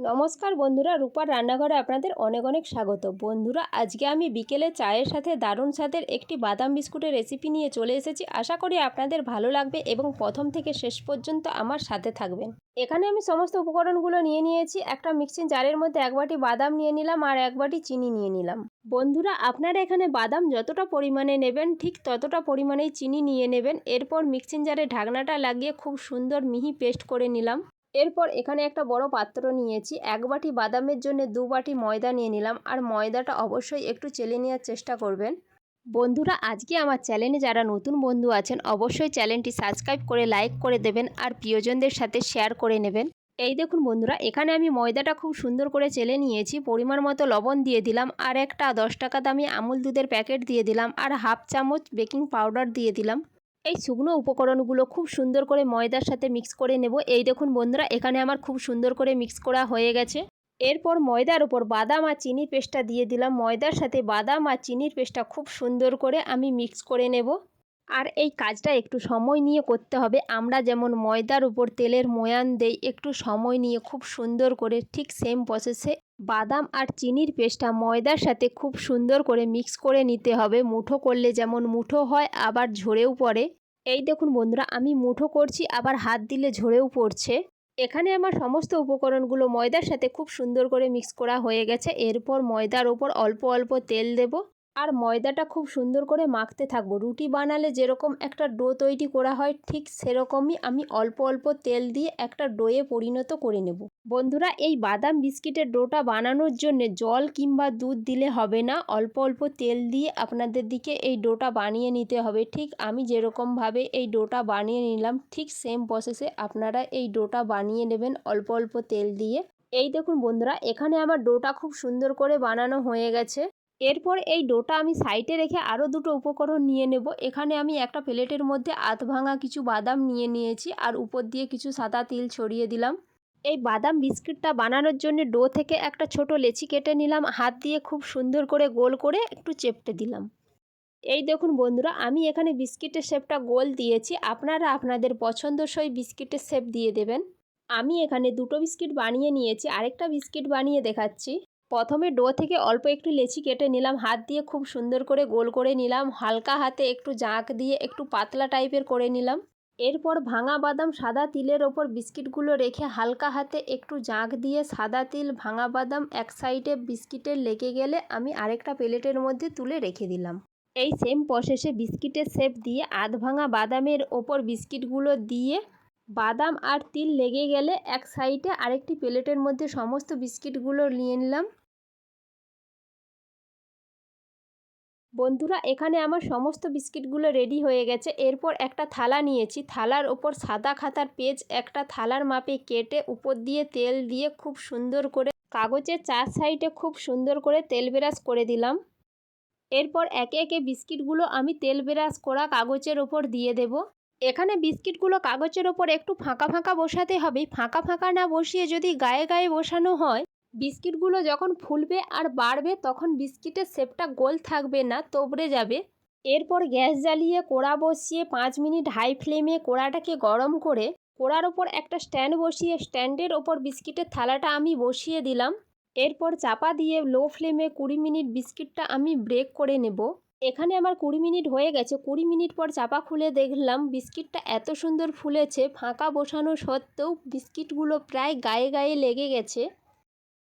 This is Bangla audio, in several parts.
নমস্কার বন্ধুরা, রূপার রান্নাঘরে আপনাদের অনেক অনেক স্বাগত। বন্ধুরা, আজকে আমি বিকেলে চায়ের সাথে দারুণ স্বাদের একটি বাদাম বিস্কুটের রেসিপি নিয়ে চলে এসেছি। আশা করি আপনাদের ভালো লাগবে এবং প্রথম থেকে শেষ পর্যন্ত আমার সাথে থাকবেন। এখানে আমি সমস্ত উপকরণগুলো নিয়ে নিয়েছি। একটা মিক্সিং জারের মধ্যে এক বাটি বাদাম নিয়ে নিলাম আর এক বাটি চিনি নিয়ে নিলাম। বন্ধুরা, আপনারা এখানে বাদাম যতটা পরিমাণে নেবেন, ঠিক ততটা পরিমাণেই চিনি নিয়ে নেবেন। এরপর মিক্সিং জারে ঢাকনাটা লাগিয়ে খুব সুন্দর মিহি পেস্ট করে নিলাম। এরপর এখানে একটা বড় পাত্র নিয়েছি। এক বাটি বাদামের জন্য দু বাটি ময়দা নিয়ে নিলাম। আর ময়দাটা অবশ্যই একটু চেলে নেওয়ার চেষ্টা করবেন। বন্ধুরা, আজকে আমার চ্যানেলে যারা নতুন বন্ধু আছেন, অবশ্যই চ্যানেলটি সাবস্ক্রাইব করে লাইক করে দেবেন আর প্রিয়জনদের সাথে শেয়ার করে নেবেন। এই দেখুন বন্ধুরা, এখানে আমি ময়দাটা খুব সুন্দর করে চেলে নিয়েছি। পরিমাণ মতো লবণ দিয়ে দিলাম। আর একটা দশ টাকা দামি আমুল দুধের প্যাকেট দিয়ে দিলাম। আর হাফ চামচ বেকিং পাউডার দিয়ে দিলাম। এই শুকনো উপকরণগুলো খুব সুন্দর করে ময়দার সাথে মিক্স করে নেব। এই দেখুন বন্ধুরা, এখানে আমার খুব সুন্দর করে মিক্স করা হয়ে গেছে। এরপর ময়দার উপর বাদাম আর চিনির পেস্টটা দিয়ে দিলাম। ময়দার সাথে বাদাম আর চিনির পেস্টটা খুব সুন্দর করে আমি মিক্স করে নেব। আর এই কাজটা একটু সময় নিয়ে করতে হবে। আমরা যেমন ময়দার উপর তেলের ময়ান দেই, একটু সময় নিয়ে খুব সুন্দর করে ঠিক সেম প্রসেসে বাদাম আর চিনির পেস্টটা ময়দার সাথে খুব সুন্দর করে মিক্স করে নিতে হবে। মুঠো করলে যেমন মুঠো হয়, আবার ঝরেও পড়ে। এই দেখুন বন্ধুরা, আমি মুঠো করছি, আবার হাত দিলে ঝরেও পড়ছে। এখানে আমার সমস্ত উপকরণগুলো ময়দার সাথে খুব সুন্দর করে মিক্স করা হয়ে গেছে। এরপর ময়দার ওপর অল্প অল্প তেল দেব। আর ময়দাটা খুব সুন্দর করে মাখতে থাকব। রুটি বানালে যেরকম একটা ডো তৈরি করা হয়, ঠিক সেরকমই আমি অল্প অল্প তেল দিয়ে একটা ডোয়ে পরিণত করে নেব। বন্ধুরা, এই বাদাম বিস্কিটের ডোটা বানানোর জন্য জল কিংবা দুধ দিলে হবে না। অল্প অল্প তেল দিয়ে আপনাদের দিকে এই ডোটা বানিয়ে নিতে হবে। ঠিক আমি যেরকমভাবে এই ডোটা বানিয়ে নিলাম, ঠিক সেম প্রসেসে আপনারা এই ডোটা বানিয়ে নেবেন অল্প অল্প তেল দিয়ে। এই দেখুন বন্ধুরা, এখানে আমার ডোটা খুব সুন্দর করে বানানো হয়ে গেছে। এরপর এই ডোটা আমি সাইডে রেখে আরও দুটো উপকরণ নিয়ে নেব। এখানে আমি একটা প্লেটের মধ্যে আধ ভাঙা কিছু বাদাম নিয়ে নিয়েছি আর উপর দিয়ে কিছু সাদা তিল ছড়িয়ে দিলাম। এই বাদাম বিস্কিটটা বানানোর জন্য ডো থেকে একটা ছোট লেচি কেটে নিলাম, হাত দিয়ে খুব সুন্দর করে গোল করে একটু চেপটে দিলাম। এই দেখুন বন্ধুরা, আমি এখানে বিস্কিটের শেপটা গোল দিয়েছি, আপনারা আপনাদের পছন্দসই বিস্কিটের শেপ দিয়ে দেবেন। আমি এখানে দুটো বিস্কিট বানিয়ে নিয়েছি, আরেকটা বিস্কিট বানিয়ে দেখাচ্ছি। প্রথমে ডো থেকে অল্প একটু লেচি কেটে নিলাম, হাত দিয়ে খুব সুন্দর করে গোল করে নিলাম, হালকা হাতে একটু জাঁক দিয়ে একটু পাতলা টাইপের করে নিলাম। এরপর ভাঙা বাদাম সাদা তিলের ওপর বিস্কিটগুলো রেখে হালকা হাতে একটু জাঁক দিয়ে সাদা তিল, ভাঙা বাদাম এক সাইডে বিস্কিটের লেগে গেলে আমি আরেকটা প্লেটের মধ্যে তুলে রেখে দিলাম। এই সেম প্রসেসে বিস্কিটের শেপ দিয়ে আধ ভাঙা বাদামের ওপর বিস্কিটগুলো দিয়ে বাদাম আর তিল লেগে গেলে এক সাইডে আরেকটি প্লেটের মধ্যে সমস্ত বিস্কিটগুলো নিয়ে নিলাম। বন্ধুরা, এখানে আমার সমস্ত বিস্কিটগুলো রেডি হয়ে গেছে। এরপর একটা থালা নিয়েছি। থালার ওপর সাদা খাতার পেজ, একটা থালার মাপে কেটে উপর দিয়ে তেল দিয়ে খুব সুন্দর করে কাগজের চার সাইডে খুব সুন্দর করে তেল ব্রাশ করে দিলাম। এরপর একে একে বিস্কিটগুলো আমি তেল ব্রাশ করা কাগজের ওপর দিয়ে দেব। এখানে বিস্কিটগুলো কাগজের ওপর একটু ফাঁকা ফাঁকা বসাতে হবে। ফাঁকা ফাঁকা না বসিয়ে যদি গায়ে গায়ে বসানো হয় বিস্কিটগুলো যখন ফুলবে আর বাড়বে, তখন বিস্কিটের শেপটা গোল থাকবে না, তোবড়ে যাবে। এরপর গ্যাস জ্বালিয়ে কোড়া বসিয়ে পাঁচ মিনিট হাই ফ্লেমে কোড়াটাকে গরম করে, কোড়ার ওপর একটা স্ট্যান্ড বসিয়ে স্ট্যান্ডের ওপর বিস্কিটের থালাটা আমি বসিয়ে দিলাম। এরপর চাপা দিয়ে লো ফ্লেমে কুড়ি মিনিট বিস্কিটটা আমি ব্রেক করে নেব। এখানে আমার কুড়ি মিনিট হয়ে গেছে। কুড়ি মিনিট পর চাপা খুলে দেখলাম বিস্কিটটা এত সুন্দর ফুলেছে, ফাঁকা বসানো সত্ত্বেও বিস্কিটগুলো প্রায় গায়ে গায়ে লেগে গেছে।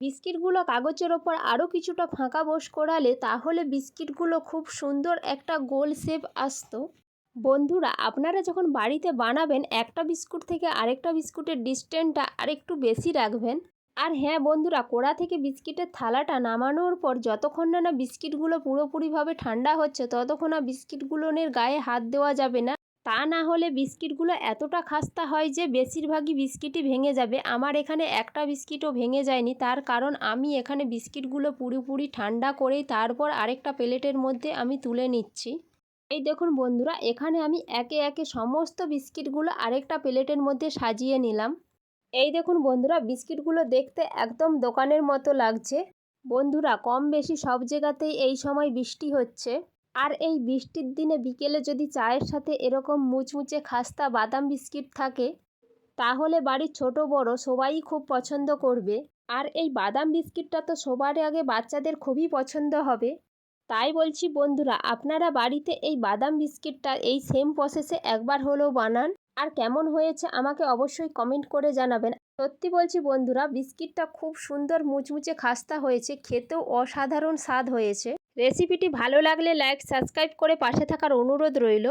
বিস্কিটগুলো কাগজের ওপর আরও কিছুটা ফাঁকা বস করালে তাহলে বিস্কিটগুলো খুব সুন্দর একটা গোল শেপ আসতো। বন্ধুরা, আপনারা যখন বাড়িতে বানাবেন, একটা বিস্কুট থেকে আরেকটা বিস্কুটের ডিস্টেন্সটা আরেকটু বেশি রাখবেন। আর হ্যাঁ বন্ধুরা, কোড়া থেকে বিস্কিটের থালাটা নামানোর পর যতক্ষণ না না বিস্কিটগুলো পুরোপুরিভাবে ঠান্ডা হচ্ছে, ততক্ষণ না বিস্কিটগুলোনের গায়ে হাত দেওয়া যাবে না। তা না হলে বিস্কিটগুলো এতটা খাস্তা হয় যে বেশিরভাগই বিস্কিটই ভেঙে যাবে। আমার এখানে একটা বিস্কিটও ভেঙে যায়নি। তার কারণ আমি এখানে বিস্কিটগুলো পুরোপুরি ঠান্ডা করেই তারপর আরেকটা প্লেটের মধ্যে আমি তুলে নিচ্ছি। এই দেখুন বন্ধুরা, এখানে আমি একে একে সমস্ত বিস্কিটগুলো আরেকটা প্লেটের মধ্যে সাজিয়ে নিলাম। এই দেখুন বন্ধুরা, বিস্কিটগুলো দেখতে একদম দোকানের মতো লাগছে। বন্ধুরা, কম বেশি সব জায়গাতেই এই সময় বৃষ্টি হচ্ছে। আর এই বৃষ্টির দিনে বিকেলে যদি চায়ের সাথে এরকম মুচমুচে খাস্তা বাদাম বিস্কিট থাকে, তাহলে বাড়ির ছোট বড় সবাই খুব পছন্দ করবে। আর এই বাদাম বিস্কিটটা তো সবার আগে বাচ্চাদের খুবই পছন্দ হবে। তাই বলছি বন্ধুরা, আপনারা বাড়িতে এই বাদাম বিস্কিটটা এই সেম প্রসেসে একবার হলেও বানান। আর কেমন হয়েছে আমাকে অবশ্যই কমেন্ট করে জানাবেন। সত্যি বলছি বন্ধুরা, বিস্কিটটা খুব সুন্দর মুচমুচে খাস্তা হয়েছে, খেতেও অসাধারণ স্বাদ হয়েছে। রেসিপিটি ভালো লাগলে লাইক সাবস্ক্রাইব করে পাশে থাকার অনুরোধ রইল।